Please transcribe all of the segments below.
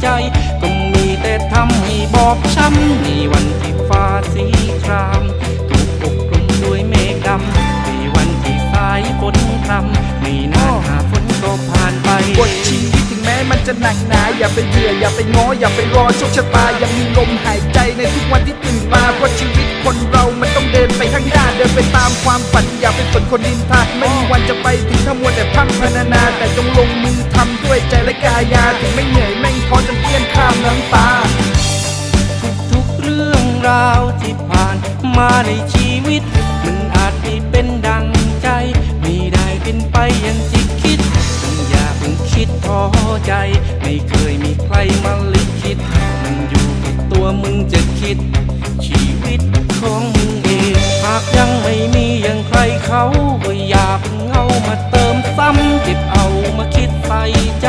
ใจ ก็มีแต่ทำให้บอบช้ำในวันที่ฟ้าสีคราม ถูกปกคลุมด้วยเมฆดำในวันที่สายฝนพรำไม่นานหาฝนก็ผ่านไปบทชีวิตถึงแม้มันจะหนักหนา อย่าไปเบื่ออย่าไปง้ออย่าไปรอโชคชะตายังมีลมหายใจในทุกวันที่ตื่นมาเพราะชีวิต คนเรามันต้องเดินไปข้างหน้า เดินไปตามความฝันอย่าไปสนคนดินทาไม่มีวันจะไปถึงถ้ามัวแต่พร่ำพรรณนา แต่จงลงมือทำด้วยใจและกายาถึงไม่เหนื่อยแม่งท้อจนเพี้ยนข้ามน้ำตา ทุกๆเรื่องราวที่ผ่านมาในชีวิต มันอาจไม่เป็นดังใจ ไม่ได้เป็นไปอย่างที่คิดมึงอย่าเพิ่งคิดท้อใจ ไม่เคยมีใครมาลิขิตมันอยู่ที่ตัวมึงจะคิด ของมึงเองหากยังไม่มีอย่างใครเขาก็อย่าเพิ่งเอามาเติมซ้ำเก็บเอามาคิดใส่ใจ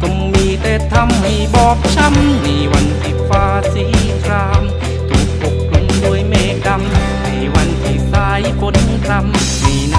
ก็มีแต่ทำให้บอบช้ำในวันที่ฟ้าสีครามถูกปกคลุมด้วยเมฆดำในวันที่สายฝนครำ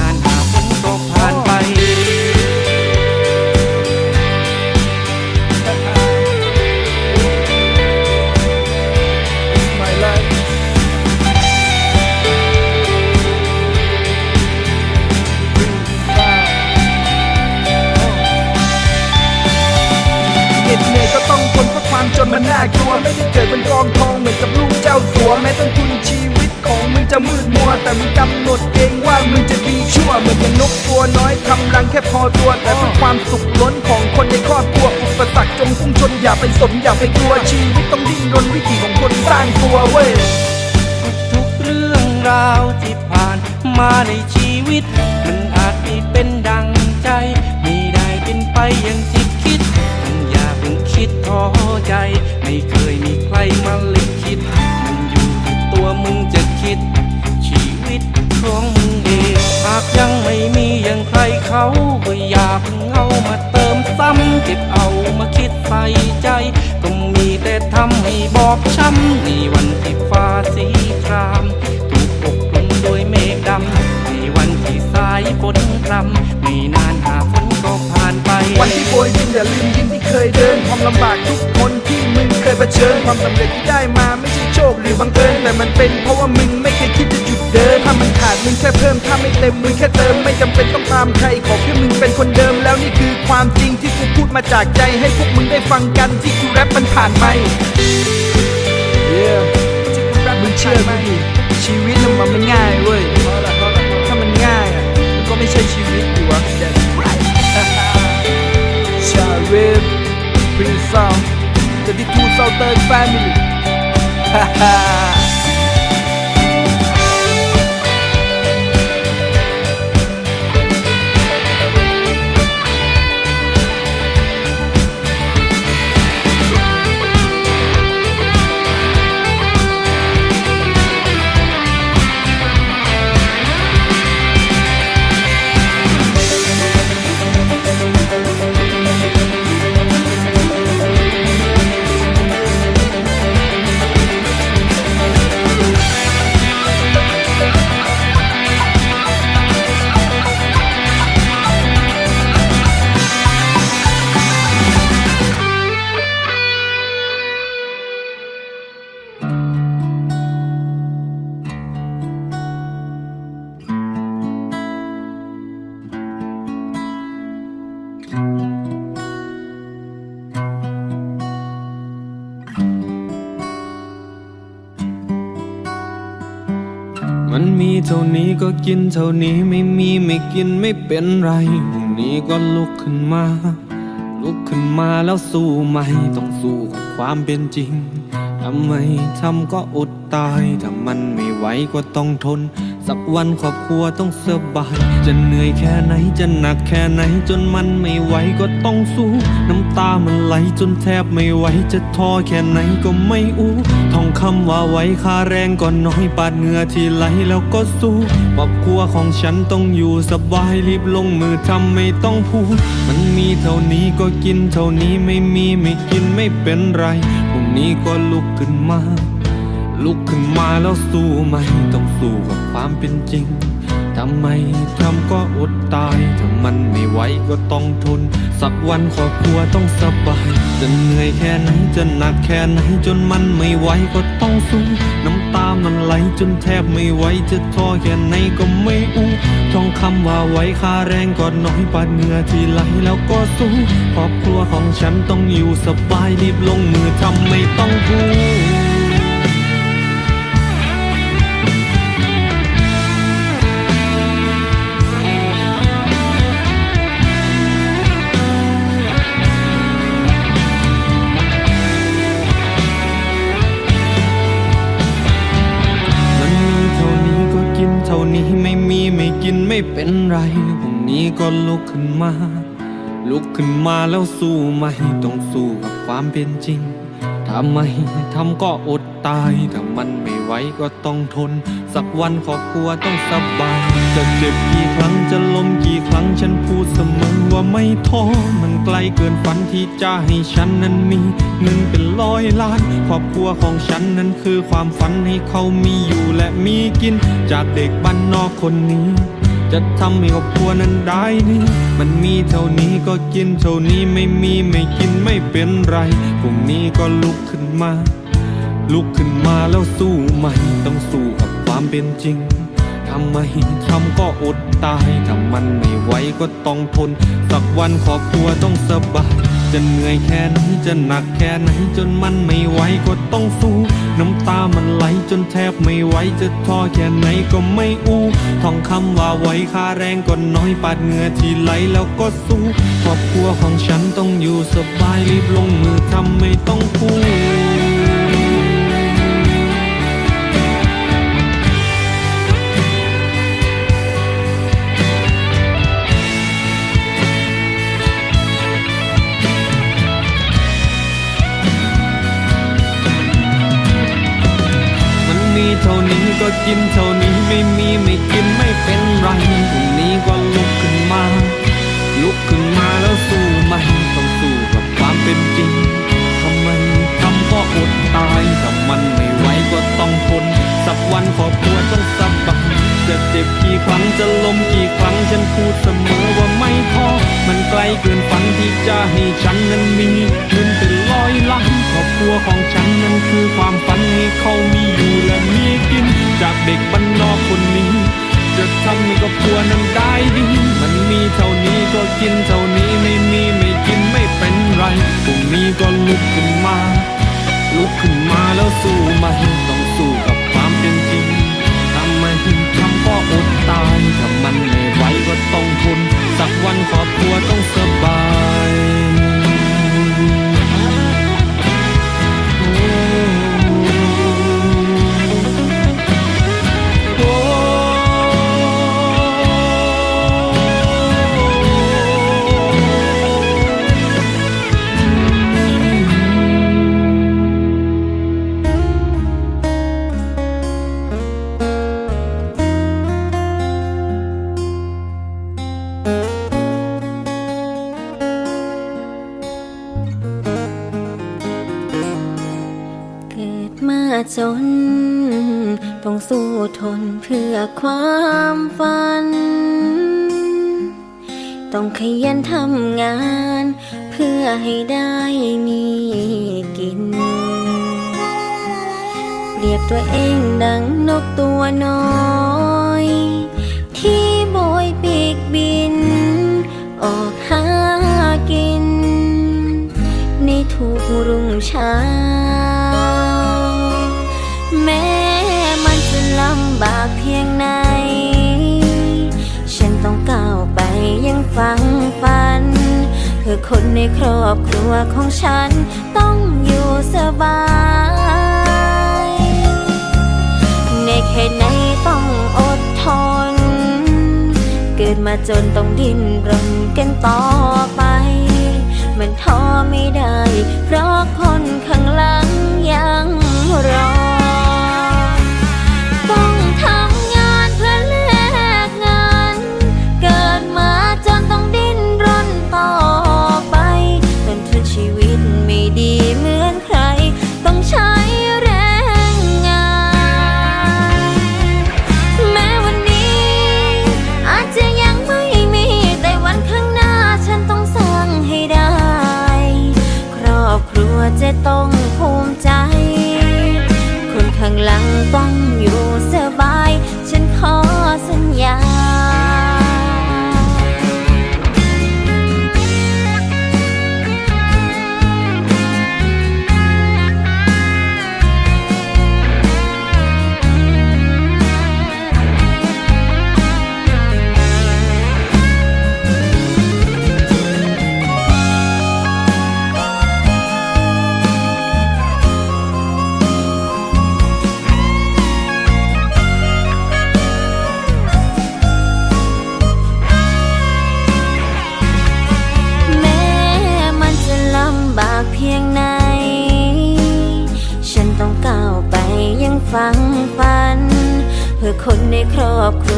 มันน่ากลัวไม่ได้เกิดเป็นกองทองเหมือนกับลูกเจ้าสัวแม้ต้นทุนชีวิตของมึงจะมืดมัว แต่มึงกำหนดเองว่ามึงจะดีชั่วเหมือนอย่างนกตัวน้อยทำรังแค่พอตัว แต่เพื่อความสุขล้นของคนในครอบครัวอุปสรรคจงพุ่งชนอย่าไปสนอย่าไปกลัวชีวิตต้องดิ้นรนวิถีของคนสร้างตัวเว้ยทุกเรื่องราวที่ผ่านมาในชีวิต มันอาจไม่เป็นดังใจ ไม่ได้เป็นไปอย่างที่ คิดท้อใจ ไม่เคยมีใครมาลิขิตมันอยู่ที่ตัวมึงจะคิด ชีวิตของมึงเองหากยังไม่มีอย่างใครเขาก็อย่าเพิ่งเอามาเติมซ้ำเก็บเอามาคิดใส่ใจ ก็มีแต่ทำให้บอบช้ำในวันที่ฟ้าสีครามถูกปกคลุมด้วยเมฆดำในวันที่สายฝนพรำไม่นานหาฝน ก็ผ่านไป วันที่โบยบินอย่าลืมยิ้มที่เคยเดินความลำบากทุกคนที่มึงเคยเผชิญความสำเร็จที่ได้มาไม่ใช่โชคหรือบังเอิญแต่มันเป็นเพราะว่ามึงไม่เคยคิดจะหยุดเดินถ้ามันขาดมึงแค่เพิ่มถ้าไม่เต็มมึงแค่เติมไม่จำเป็นต้องตามใครขอแค่มึงเป็นคนเดิมแล้วนี่คือความจริงที่กูพูดมาจากใจให้พวกมึงได้ฟังกันที่กูแรปมันผ่านไหม Yeah ที่กูแรปมึงเชื่อกูดิชีวิตน่ะมันไม่ง่ายเว้ย พรีซาวจะ มีเท่านี้ก็กินเท่านี้ไม่มีไม่กินไม่เป็นไรพรุ่งนี้ก็ลุกขึ้นมา ลุกขึ้นมาแล้วสู้ไหมต้องสู้กับความเป็นจริงทำไมทำก็อดตายถ้ามันไม่ไหวก็ต้องทน สักวันครอบครัวต้องสบาย จะเหนื่อยแค่ไหนจะหนักแค่ไหนจนมันไม่ไหวก็ต้องสู้ น้ำตามันไหลจนแทบไม่ไหวจะท้อแค่ไหนก็ไม่อู้ท่องคำว่าไว้ค่าแรงก็น้อยปาดเหงื่อที่ไหลแล้วก็สู้ครอบครัวของฉันต้องอยู่สบายรีบลงมือทำไม่ต้องพูด มันมีเท่านี้ก็กินเท่านี้ไม่มีไม่กินไม่เป็นไรพรุ่งนี้ก็ลุกขึ้นมา ลุกขึ้นมาแล้วสู้ไหมต้องสู้กับความเป็นจริงทำไมทำก็อดตาย ถ้ามันไม่ไหวก็ต้องทน สักวันครอบครัวต้องสบาย จะเหนื่อยแค่ไหนจะหนักแค่ไหนจนมันไม่ไหวก็ต้องสู้น้ำตามันไหลจนแทบไม่ไหวจะท้อแค่ไหนก็ไม่อู้ท่องคำว่าไว้ค่าแรงก็น้อยปาดเหงื่อที่ไหลแล้วก็สู้ครอบครัวของฉันต้องอยู่สบายรีบลงมือทำไม่ต้องพูด กินไม่เป็นไรพรุ่งนี้ก็ลุกขึ้นมา ลุกขึ้นมาแล้วสู้ไหมต้องสู้กับความเป็นจริงถ้าไมทำก็อดตายถ้ามันไม่ไหวก็ต้องทน สักวันครอบครัวต้องสบาย จะเจ็บกี่ครั้งจะล้มกี่ครั้งฉันพูดเสมอว่าไม่ท้อมันไกลเกินฝันที่จะให้ฉันนั้นมีเงินเป็นร้อยล้าน ครอบครัวของฉันนั้นคือความฝันให้เขามีอยู่และมีกิน จากเด็กบ้านนอกคนนี้ จะทำให้ครอบครัวนั้นได้นี่มันมีเท่านี้ก็กินเท่านี้ไม่มีไม่กินไม่เป็นไรพรุ่งนี้ก็ลุกขึ้นมา ลุกขึ้นมาแล้วสู้ใหม่ต้องสู้กับความเป็นจริงทำไมทำก็อดตายถ้ามันไม่ไหวก็ต้องทน สักวันครอบครัวต้องสบาย จะเหนื่อยแค่ไหนจะหนักแค่ไหนจนมันไม่ไหวก็ต้องสู้ น้ำตามันไหลจนแทบไม่ไหวจะท้อแค่ไหนก็ไม่อู้ท่องคำว่าไว้ค่าแรงก็น้อยปาดเหงื่อที่ไหลแล้วก็สู้ครอบครัวของฉันต้องอยู่สบายรีบลงมือทำไม่ต้องพูด ก็กินเท่านี้ไม่มีไม่กินไม่เป็นไรพรุ่งนี้ก็ลุกขึ้นมา ลุกขึ้นมาแล้วสู้ใหม่ต้องสู้กับความเป็นจริงทำไมทำก็อดตายถ้ามันไม่ไหวก็ต้องทน สักวันครอบครัวต้องสบายจะเจ็บกี่ครั้งจะล้มกี่ครั้งฉันพูดเสมอว่าไม่ท้อมันไกลเกินฝันที่จะให้ฉันนั้นมี เด็กบ้านนอกคนนี้ จะทำให้ครอบครัวนั้นได้ดี มันมีเท่านี้ก็กินเท่านี้ไม่มีไม่กินไม่เป็นไรพรุ่งนี้ก็ลุกขึ้นมา ลุกขึ้นมาแล้วสู้ใหม่ต้องสู้กับความเป็นจริงทำไมทำก็อดตายถ้ามันไม่ไหวก็ต้องทนสักวันครอบครัว ได้มีกิน เปรียบตัวเองดังนกตัวน้อย ที่โบยปีกบิน ออกหากิน ในทุกรุ่งเช้า แม้มันจะลำบากเพียงไหน ฉันต้องก้าวไปยังฝังฝันื่อคนในครอบครัวของฉันต้องอยู่สบาย ในแค่ไหนต้องอดทน เกิดมาจนต้องดิ้นรนกันต่อไป มันท้อไม่ได้ เพราะคนข้างหลัง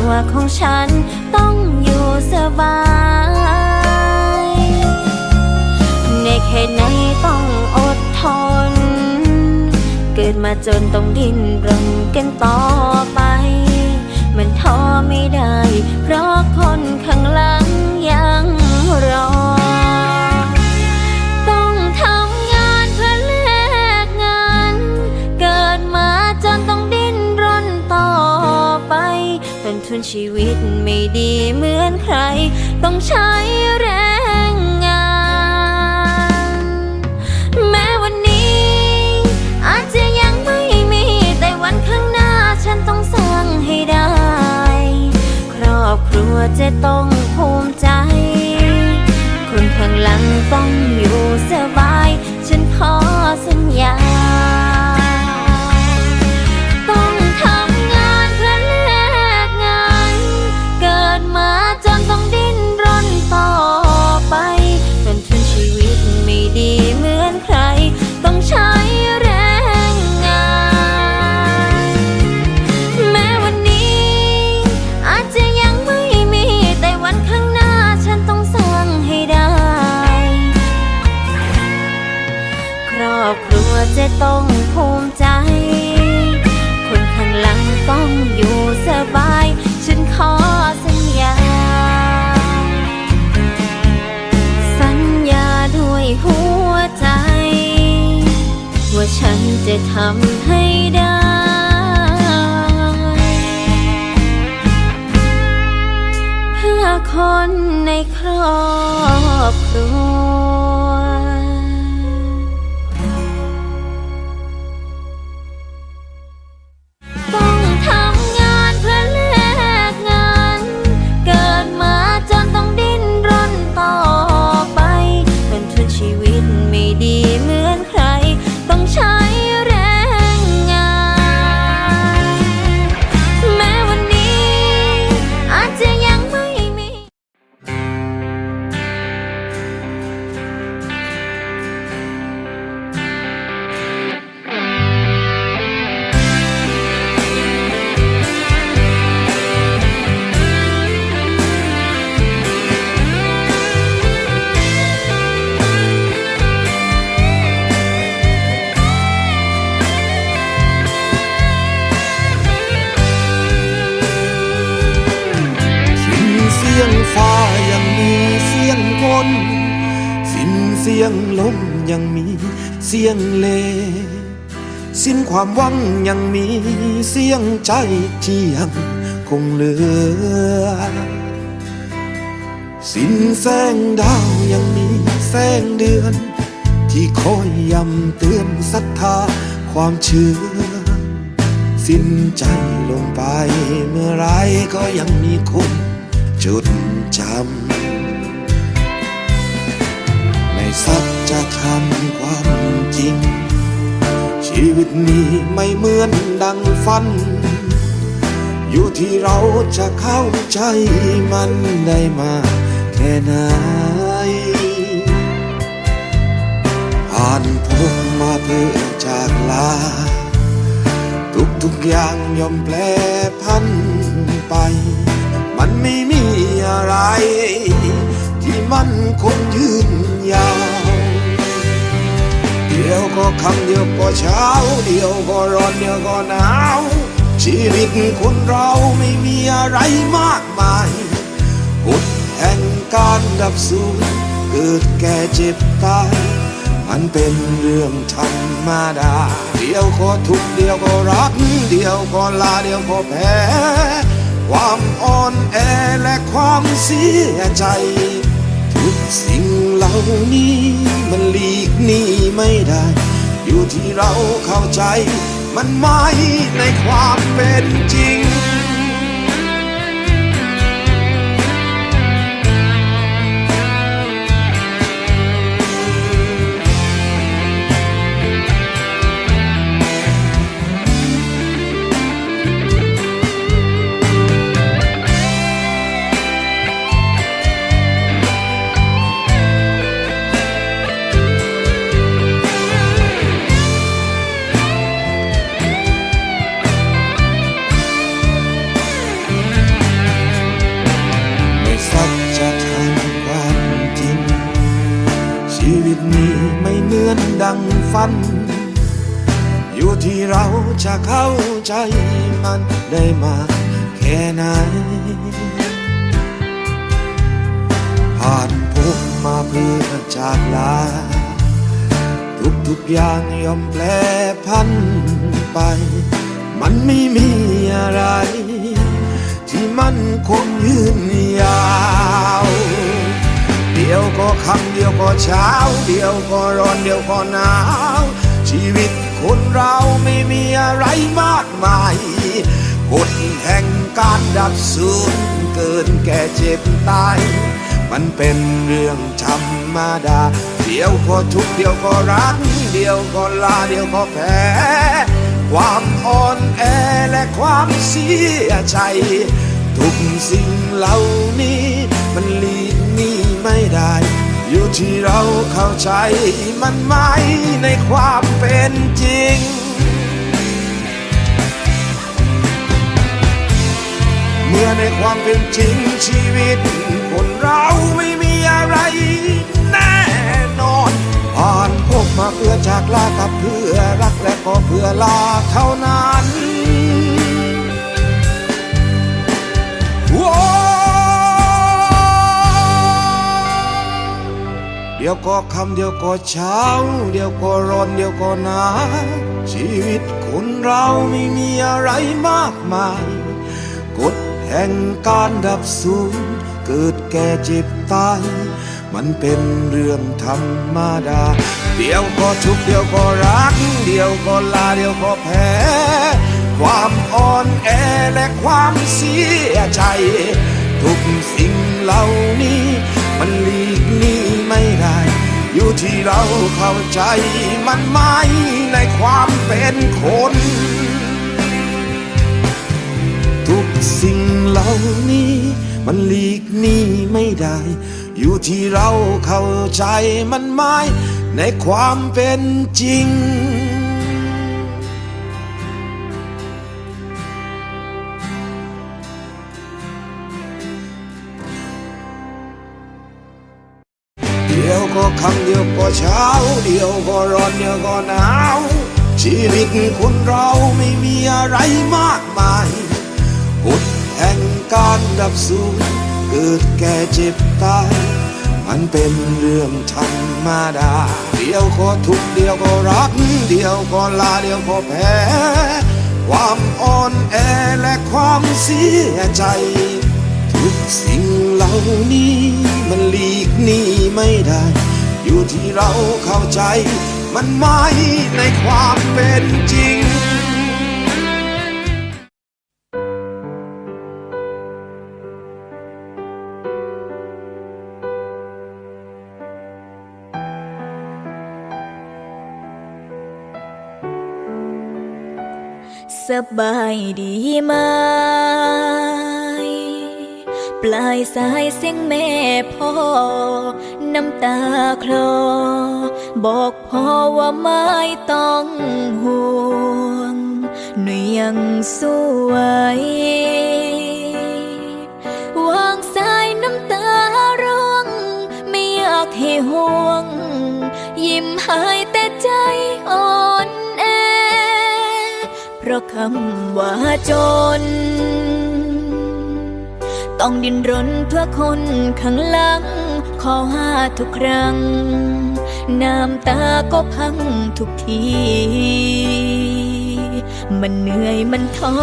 ตัวของฉันต้องอยู่สบาย ในแค่ไหนต้องอดทน เกิดมาจนต้องดิ้นรนกันต่อไปะต้องภูมิใจ คนข้างหลังต้องอยู่สบาย ทำให้ได้เพื่อคนในครอบ งลมยังมีเสียงเล สิ้นความหวังยังมีเสียงใจที่ยังคงเหลือ สิ้นแสงดาวยังมีแสงเดือน ที่คอยย้ำเตือนศรัทธาความเชื่อ สิ้นใจลงไปเมื่อไรก็ยังมีคนจดจำ สัจธรรมความจริง ชีวิตนี้ไม่เหมือนดังฝัน อยู่ที่เราจะเข้าใจมันได้มาแค่ไหนผ่านพบมาเพื่อจากลา ทุกทุกอย่างยอมแปลพันไป มันไม่มีอะไร ที่มันคงยืนยาว เดี๋ยวก็คำเดียวก็เช้า เดี๋ยวก็ร้อนเดี๋ยวก็หนาว ชีวิตคนเราไม่มีอะไรมากมายกฎแห่งการดับสูญเกิดแก่เจ็บตายมันเป็นเรื่องธรรมดา เดี๋ยวก็ทุกเดี๋ยวก็รัก เดี๋ยวก็ลาเดี๋ยวก็แพ้ ความอ่อนแอและความเสียใจ สิ่งเหล่านี้มันหลีกหนีไม่ได้ อยู่ที่เราเข้าใจ มันไม่ในความเป็นจริง นี้ไม่เหมือนดังฝัน อยู่ที่เราจะเข้าใจมันได้มากแค่ไหน ผ่านพบมาเพื่อจากลา ทุกทุกๆอย่างยอมแปรพันไป มันไม่มีอะไร ที่มันคงยืนยาว เดี๋ยวก็ค่ำเดียวก็เช้า เดี๋ยวก็ร้อนเดี๋ยวก็หนาว ชีวิตคนเราไม่มีอะไรมากมายกฎแห่งการดับสูญเกินแก่เจ็บตาย มันเป็นเรื่องธรรมดา เดี๋ยวก็ทุกเดี๋ยวก็รัก เดี๋ยวก็ลาเดี๋ยวก็แพ้ความอ่อนแอและความเสียใจ ทุกสิ่งเหล่านี้มันลี ไม่ได้ อยู่ที่เราเข้าใจมันไหมในความเป็นจริง เมื่อในความเป็นจริงชีวิต คนเราไม่มีอะไรแน่นอนผ่านพบมาเพื่อจากลากับเพื่อรักและก็เพื่อลาเท่านั้น ดี๋ยวก็คำเดียวก็เช้า เดี๋ยวก็ร้อนเดี๋ยวก็หนาวชีวิตคนเราไม่มีอะไรมากมาย กฎแห่งการดับสูญเกิดแก่เจ็บตาย มันเป็นเรื่องธรรมดา เดี๋ยวก็ทุกเดี๋ยวก็รัก เดี๋ยวก็ลาเดี๋ยวก็แพ้ความอ่อนแอและความเสียใจ ทุกสิ่งเหล่านี้มันลี อยู่ที่เราเข้าใจมันไม่ในความเป็นคน ทุกสิ่งเหล่านี้มันหลีกหนีไม่ได้ อยู่ที่เราเข้าใจมันไม่ในความเป็นจริง ดี๋ยวก็ร้อนเดี๋ยวก็หนาว ชีวิตคนเราไม่มีอะไรมากมายกฎแห่งการดับสูญเกิดแก่เจ็บตาย มันเป็นเรื่องธรรมดา เดี๋ยวก็ทุกเดี๋ยวก็รัก เดี๋ยวก็ลาเดี๋ยวก็แพ้ความอ่อนแอและความเสียใจ ทุกสิ่งเหล่านี้มันหลีกหนีไม่ได้ อยู่ที่เราเข้าใจ มันไหมในความเป็นจริงสบายดีไหม ปลายสายเสียงแม่พ่อ น้ำตาคลอ บอกพ่อว่าไม่ต้องห่วง หนูยังสวยวางสายน้ำตาร้อง ไม่อยากให้ห่วง ยิ้มหายแต่ใจอ่อนแอ เพราะคำว่าจน ต้องดิ้นรนเพื่อคนข้างหลัง ขอหาทุกครั้ง น้ำตาก็พังทุกที มันเหนื่อยมันท้อ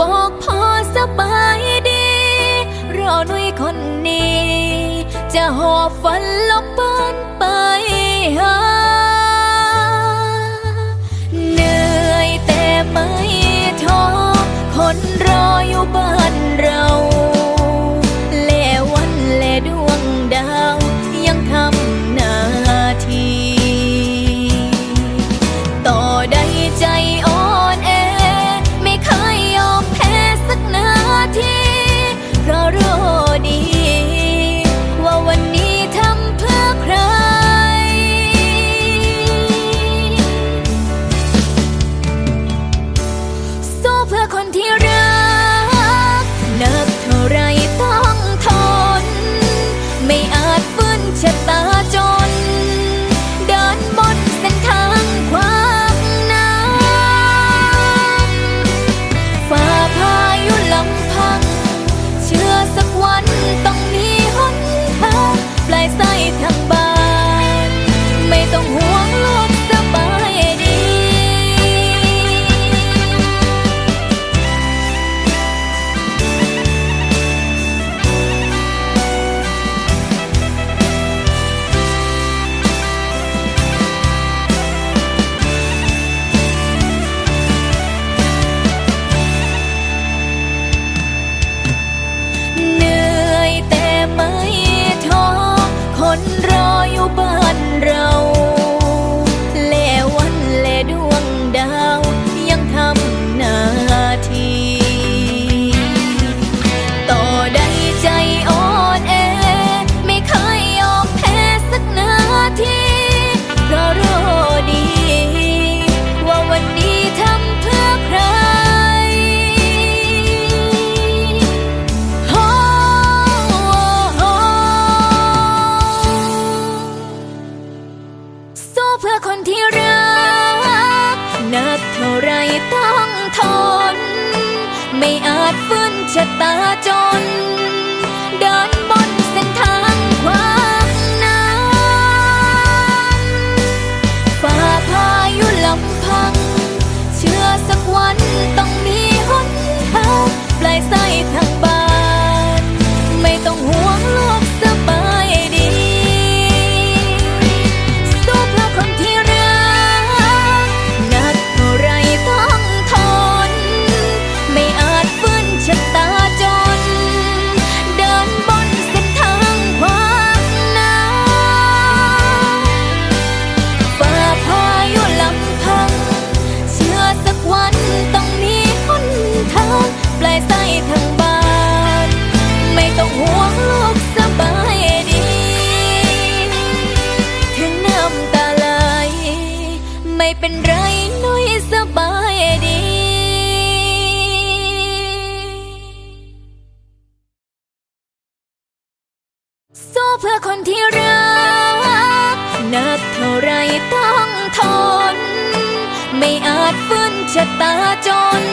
บอกพอสบายดี รอหนุ่ยคนนี้ จะหอบฝันลบบ้นไปหาเหนื่อยแต่ไม่ท้อคนรออยู่บ้านเรา ชะตาจน เดินบนเส้นทางความนั้นฝ่าพายุลำพัง เชื่อสักวันต้องมีหนทางปลายสายทาง ชะตาจน